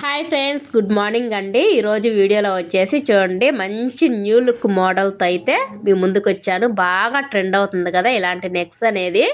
Hi friends good morning అండి. ఈరోజు వీడియోలో వచ్చేసి చూడండి మంచి న్యూ లుక్ మోడల్తో అయితే మీ ముందుకు వచ్చాను బాగా ట్రెండ్ అవుతుంది కదా ఇలాంటి నెక్స్ అనేది.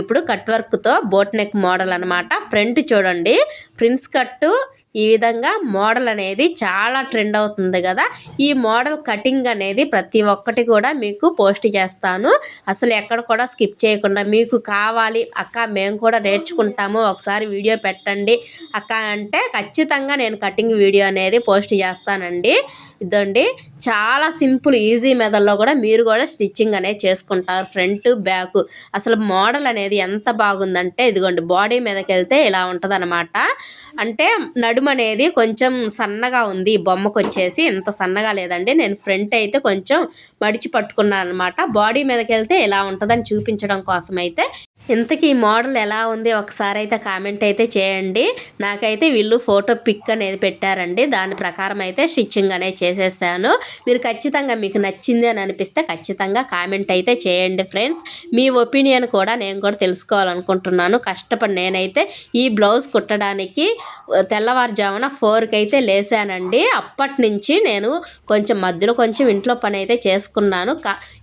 ఇప్పుడు కట్ వర్క్తో బోట్ నెక్ మోడల్ అనమాట ఫ్రంట్ చూడండి ప్రిన్స్ కట్టు ఈ విధంగా మోడల్ అనేది చాలా ట్రెండ్ అవుతుంది కదా. ఈ మోడల్ కటింగ్ అనేది ప్రతి ఒక్కటి కూడా మీకు పోస్ట్ చేస్తాను. అసలు ఎక్కడ కూడా స్కిప్ చేయకుండా మీకు కావాలి అక్క మేము కూడా నేర్చుకుంటాము. ఒకసారి వీడియో పెట్టండి. అక్క అంటే ఖచ్చితంగా నేను కటింగ్ వీడియో అనేది పోస్ట్ చేస్తానండి. ఇదండి. చాలా సింపుల్ ఈజీ మెథడ్లో కూడా మీరు కూడా స్టిచ్చింగ్ అనేది చేసుకుంటారు ఫ్రంట్ బ్యాక్. అసలు మోడల్ అనేది ఎంత బాగుందంటే ఇదిగోండి బాడీ మీదకి వెళ్తే ఇలా ఉంటుంది అంటే నడుము నడుము అనేది కొంచెం సన్నగా ఉంది. ఈ బొమ్మకు వచ్చేసి ఇంత సన్నగా లేదండి. నేను ఫ్రంట్ అయితే కొంచెం మడిచి పట్టుకున్నాను అనమాట బాడీ మీదకి వెళ్తే ఇలా ఉంటుందని చూపించడం కోసం అయితే ఇంతకీ ఈ మోడల్ ఎలా ఉంది ఒకసారి అయితే కామెంట్ అయితే చేయండి. నాకైతే వీళ్ళు ఫోటో పిక్ అనేది పెట్టారండి. దాని ప్రకారం అయితే స్టిచ్చింగ్ అనేది చేసేసాను. మీరు ఖచ్చితంగా మీకు నచ్చింది అని అనిపిస్తే ఖచ్చితంగా కామెంట్ అయితే చేయండి ఫ్రెండ్స్. మీ ఒపీనియన్ కూడా నేను కూడా తెలుసుకోవాలనుకుంటున్నాను. కష్టపడి నేనైతే ఈ బ్లౌజ్ కుట్టడానికి తెల్లవారుజామున ఫోర్కి అయితే లేసానండి. అప్పటి నుంచి నేను కొంచెం మధ్యలో కొంచెం ఇంట్లో పని అయితే చేసుకున్నాను.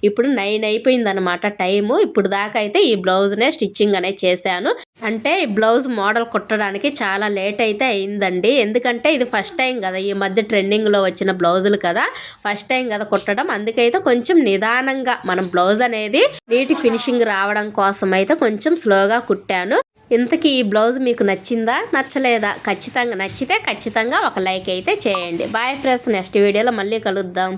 ఇప్పుడు నైన్ అయిపోయిందనమాట టైము. ఇప్పుడు దాకా అయితే ఈ బ్లౌజ్నే స్టిచ్చింగ్ అనేది చేశాను. అంటే ఈ బ్లౌజ్ మోడల్ కుట్టడానికి చాలా లేట్ అయితే అయిందండి. ఎందుకంటే ఇది ఫస్ట్ టైం కదా ఈ మధ్య ట్రెండింగ్లో వచ్చిన బ్లౌజులు కదా ఫస్ట్ టైం కదా కుట్టడం. అందుకైతే కొంచెం నిదానంగా మనం బ్లౌజ్ అనేది నీటి ఫినిషింగ్ రావడం కోసం అయితే కొంచెం స్లోగా కుట్టాను. ఇంతకీ ఈ బ్లౌజ్ మీకు నచ్చిందా నచ్చలేదా? ఖచ్చితంగా నచ్చితే ఖచ్చితంగా ఒక లైక్ అయితే చేయండి. బాయ్ ఫ్రెండ్స్ నెక్స్ట్ వీడియోలో మళ్ళీ కలుద్దాం.